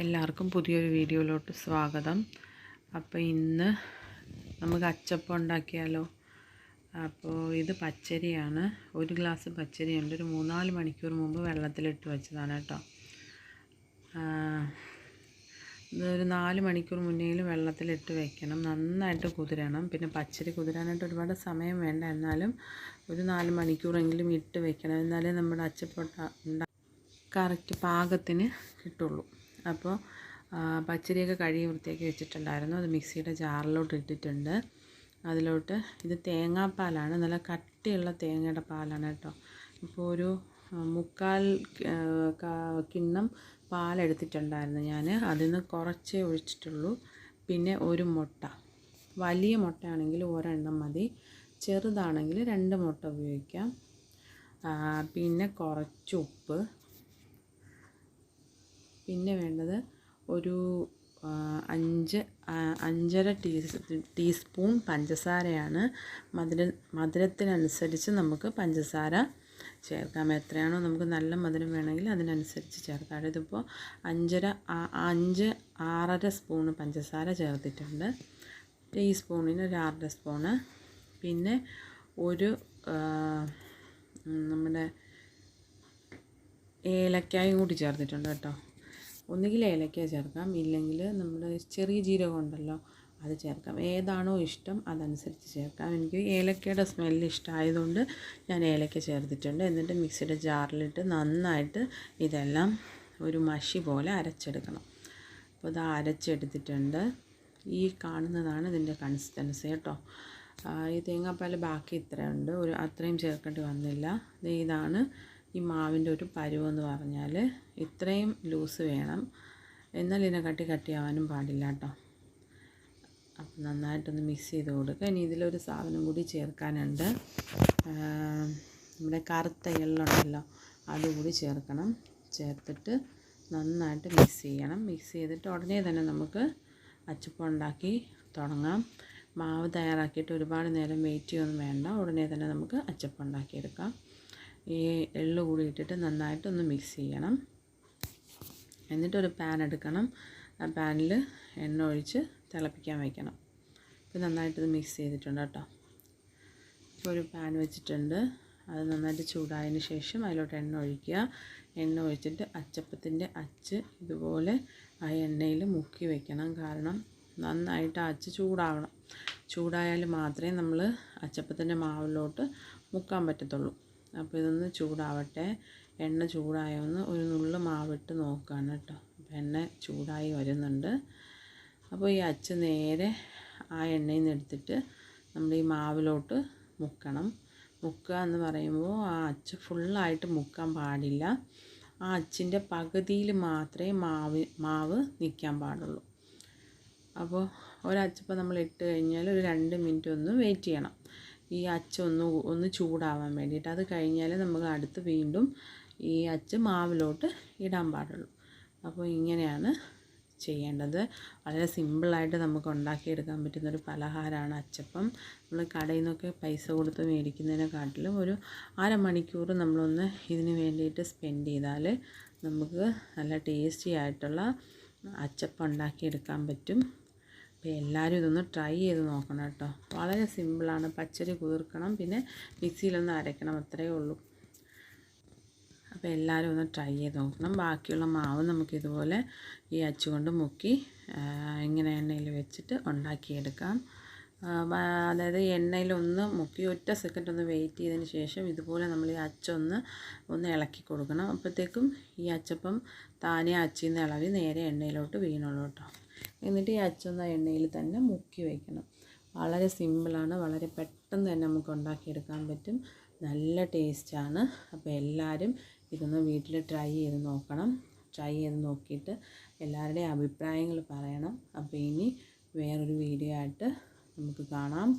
എല്ലാവർക്കും പുതിയൊരു വീഡിയോയിലോട്ട് സ്വാഗതം. അപ്പോൾ ഇന്ന് നമുക്ക് അച്ചപ്പം ഉണ്ടാക്കിയാലോ? അപ്പോൾ ഇത് പച്ചരിയാണ്. ഒരു ഗ്ലാസ് പച്ചരിയുണ്ട്. ഒരു മൂന്നാൽ മണിക്കൂർ മുമ്പ് വെള്ളത്തിലിട്ട് വെച്ചതാണ് കേട്ടോ. ഇതൊരു നാല് മണിക്കൂർ മുന്നേലും വെള്ളത്തിലിട്ട് വെക്കണം. നന്നായിട്ട് കുതിരണം. പിന്നെ പച്ചരി കുതിരാനായിട്ട് ഒരുപാട് സമയം വേണ്ട. എന്നാലും ഒരു നാല് മണിക്കൂറെങ്കിലും ഇട്ട് വെക്കണം. എന്നാലേ നമ്മുടെ അച്ചപ്പൊട്ട കറക്റ്റ് പാകത്തിന് കിട്ടുള്ളൂ. അപ്പോൾ പച്ചരിയൊക്കെ കഴുകി വൃത്തിയാക്കി വെച്ചിട്ടുണ്ടായിരുന്നു. അത് മിക്സിയുടെ ജാറിലോട്ട് ഇട്ടിട്ടുണ്ട്. അതിലോട്ട് ഇത് തേങ്ങാപ്പാലാണ്. നല്ല കട്ടിയുള്ള തേങ്ങയുടെ പാലാണ് കേട്ടോ. ഇപ്പോൾ ഒരു മുക്കാൽ കിണ്ണം പാലെടുത്തിട്ടുണ്ടായിരുന്നു ഞാൻ അതിൽ നിന്ന് കുറച്ചേ ഒഴിച്ചിട്ടുള്ളൂ. പിന്നെ ഒരു മുട്ട. വലിയ മുട്ടയാണെങ്കിൽ ഒരെണ്ണം മതി. ചെറുതാണെങ്കിൽ രണ്ട് മുട്ട ഉപയോഗിക്കാം. പിന്നെ കുറച്ച് ഉപ്പ്. പിന്നെ വേണ്ടത് ഒരു അഞ്ച് അഞ്ചര ടീ ടീസ്പൂൺ പഞ്ചസാരയാണ്. മധുര മധുരത്തിനനുസരിച്ച് നമുക്ക് പഞ്ചസാര ചേർക്കാം. എത്രയാണോ നമുക്ക് നല്ല മധുരം വേണമെങ്കിൽ അതിനനുസരിച്ച് ചേർക്കാം. ഇതിപ്പോൾ അഞ്ചര അഞ്ച് ആറര സ്പൂണ് പഞ്ചസാര ചേർത്തിട്ടുണ്ട്. ടീസ്പൂണിന് ഒരു ആറര സ്പൂണ്. പിന്നെ ഒരു നമ്മുടെ ഏലക്കായും കൂടി ചേർത്തിട്ടുണ്ട് കേട്ടോ. ഒന്നുകിൽ ഏലക്ക ചേർക്കാം ഇല്ലെങ്കിൽ നമ്മൾ ചെറിയ ജീരകം ഉണ്ടല്ലോ അത് ചേർക്കാം. ഏതാണോ ഇഷ്ടം അതനുസരിച്ച് ചേർക്കാം. എനിക്ക് ഏലക്കയുടെ സ്മെല്ല് ഇഷ്ടമായതുകൊണ്ട് ഞാൻ ഏലക്ക ചേർത്തിട്ടുണ്ട്. എന്നിട്ട് മിക്സിയുടെ ജാറിലിട്ട് നന്നായിട്ട് ഇതെല്ലാം ഒരു മഷി പോലെ അരച്ചെടുക്കണം. അപ്പോൾ ഇത് അരച്ചെടുത്തിട്ടുണ്ട്. ഈ കാണുന്നതാണ് ഇതിന്റെ കൺസിസ്റ്റൻസി കേട്ടോ. ഈ തേങ്ങാപ്പാൽ ബാക്കി ഇത്രയുണ്ട്. ഒരു അത്രയും ചേർക്കേണ്ടി വന്നില്ല. ഇതാണ് ഈ മാവിന്റെ ഒരു പരുവെന്ന് പറഞ്ഞാൽ ഇത്രയും ലൂസ് വേണം. എന്നാൽ ഇതിനെ കട്ടി കട്ടിയാവാനും പാടില്ല കേട്ടോ. അപ്പം നന്നായിട്ടൊന്ന് മിക്സ് ചെയ്ത് കൊടുക്കുക. ഇനി ഇതിലൊരു സാധനം കൂടി ചേർക്കാനുണ്ട്. നമ്മുടെ കറുത്ത എള്ളുണ്ടല്ലോ അതുകൂടി ചേർക്കണം. ചേർത്തിട്ട് നന്നായിട്ട് മിക്സ് ചെയ്യണം. മിക്സ് ചെയ്തിട്ട് ഉടനെ തന്നെ നമുക്ക് അച്ചപ്പം ഉണ്ടാക്കി തുടങ്ങാം. മാവ് തയ്യാറാക്കിയിട്ട് ഒരുപാട് നേരം വെയിറ്റ് ചെയ്യൊന്നും വേണ്ട. ഉടനെ തന്നെ നമുക്ക് അച്ചപ്പം ഉണ്ടാക്കിയെടുക്കാം. ഈ എള്ള് കൂടി ഇട്ടിട്ട് നന്നായിട്ടൊന്ന് മിക്സ് ചെയ്യണം. എന്നിട്ടൊരു പാൻ എടുക്കണം. ആ പാനിൽ എണ്ണ ഒഴിച്ച് തിളപ്പിക്കാൻ വയ്ക്കണം ഇപ്പോൾ നന്നായിട്ടത് മിക്സ് ചെയ്തിട്ടുണ്ട് കേട്ടോ. ഇപ്പോൾ ഒരു പാൻ വെച്ചിട്ടുണ്ട്. അത് നന്നായിട്ട് ചൂടായതിന് ശേഷം അതിലോട്ട് എണ്ണ ഒഴിക്കുക. എണ്ണ ഒഴിച്ചിട്ട് അച്ചപ്പത്തിന്റെ അച്ച് ഇതുപോലെ ആ എണ്ണയിൽ മുക്കി വയ്ക്കണം കാരണം നന്നായിട്ട് അച്ച് ചൂടാവണം. ചൂടായാൽ മാത്രമേ നമ്മൾ അച്ചപ്പത്തിന്റെ മാവിലോട്ട് മുക്കാൻ പറ്റത്തുള്ളൂ. അപ്പോൾ ഇതൊന്ന് ചൂടാവട്ടെ. എണ്ണ ചൂടായൊന്ന് ഒരു നുള്ളു മാവിട്ട് നോക്കുകയാണ് കേട്ടോ അപ്പോൾ എണ്ണ ചൂടായി വരുന്നുണ്ട്. അപ്പോൾ ഈ അച്ച് നേരെ ആ എണ്ണയിൽ നിന്ന് എടുത്തിട്ട് നമ്മൾ ഈ മാവിലോട്ട് മുക്കണം. മുക്കുക എന്ന് പറയുമ്പോൾ ആ അച്ച് ഫുള്ളായിട്ട് മുക്കാൻ പാടില്ല. ആ അച്ചിന്റെ പകുതിയിൽ മാത്രമേ മാവ് മാവ് നിൽക്കാൻ പാടുള്ളൂ. അപ്പോൾ ഒരച്ചപ്പം നമ്മൾ ഇട്ട് കഴിഞ്ഞാൽ ഒരു രണ്ട് മിനിറ്റ് ഒന്ന് വെയിറ്റ് ചെയ്യണം. ഈ അച്ച് ഒന്ന് ഒന്ന് ചൂടാവാൻ വേണ്ടിയിട്ട്. അത് കഴിഞ്ഞാൽ നമുക്ക് അടുത്ത് വീണ്ടും ഈ അച്ച് മാവിലോട്ട് ഇടാൻ പാടുള്ളൂ. അപ്പോൾ ഇങ്ങനെയാണ് ചെയ്യേണ്ടത്. വളരെ സിമ്പിളായിട്ട് നമുക്ക് ഉണ്ടാക്കിയെടുക്കാൻ പറ്റുന്നൊരു പലഹാരമാണ് അച്ചപ്പം. നമ്മൾ കടയിൽ നിന്നൊക്കെ പൈസ കൊടുത്ത് മേടിക്കുന്നതിനെക്കാട്ടിലും ഒരു അരമണിക്കൂർ നമ്മളൊന്ന് ഇതിന് വേണ്ടിയിട്ട് സ്പെൻഡ് ചെയ്താൽ നമുക്ക് നല്ല ടേസ്റ്റി ആയിട്ടുള്ള അച്ചപ്പം ഉണ്ടാക്കിയെടുക്കാൻ പറ്റും. അപ്പോൾ എല്ലാവരും ഇതൊന്ന് ട്രൈ ചെയ്ത് നോക്കണം കേട്ടോ. വളരെ സിമ്പിളാണ് പച്ചരി കുതിർക്കണം. പിന്നെ മിക്സിയിലൊന്ന് അരയ്ക്കണം അത്രയേ ഉള്ളൂ. അപ്പോൾ എല്ലാവരും ഒന്ന് ട്രൈ ചെയ്ത് നോക്കണം. ബാക്കിയുള്ള മാവ് നമുക്കിതുപോലെ ഈ അച്ചുകൊണ്ട് മുക്കി ഇങ്ങനെ എണ്ണയിൽ വെച്ചിട്ട് ഉണ്ടാക്കിയെടുക്കാം. അതായത് എണ്ണയിലൊന്ന് മുക്കി ഒറ്റ സെക്കൻഡ് ഒന്ന് വെയിറ്റ് ചെയ്തതിന് ശേഷം ഇതുപോലെ നമ്മൾ ഈ അച്ചൊന്ന് ഒന്ന് ഇളക്കി കൊടുക്കണം. അപ്പോഴത്തേക്കും ഈ അച്ചപ്പം താനേ അച്ചിന്ന് നിന്ന് ഇളവി നേരെ എണ്ണയിലോട്ട് വീണുള്ളൂ കേട്ടോ. എന്നിട്ട് ഈ അച്ചുന്ന എണ്ണയിൽ തന്നെ മുക്കി വയ്ക്കണം. വളരെ സിമ്പിളാണ് വളരെ പെട്ടെന്ന് തന്നെ നമുക്ക് ഉണ്ടാക്കിയെടുക്കാൻ പറ്റും. നല്ല ടേസ്റ്റാണ് അപ്പോൾ എല്ലാവരും ഇതൊന്ന് വീട്ടിൽ ട്രൈ ചെയ്ത് നോക്കണം. ട്രൈ ചെയ്ത് നോക്കിയിട്ട് എല്ലാവരുടെയും അഭിപ്രായങ്ങൾ പറയണം. അപ്പോൾ ഇനി വേറൊരു വീഡിയോ ആയിട്ട് നമുക്ക് കാണാം.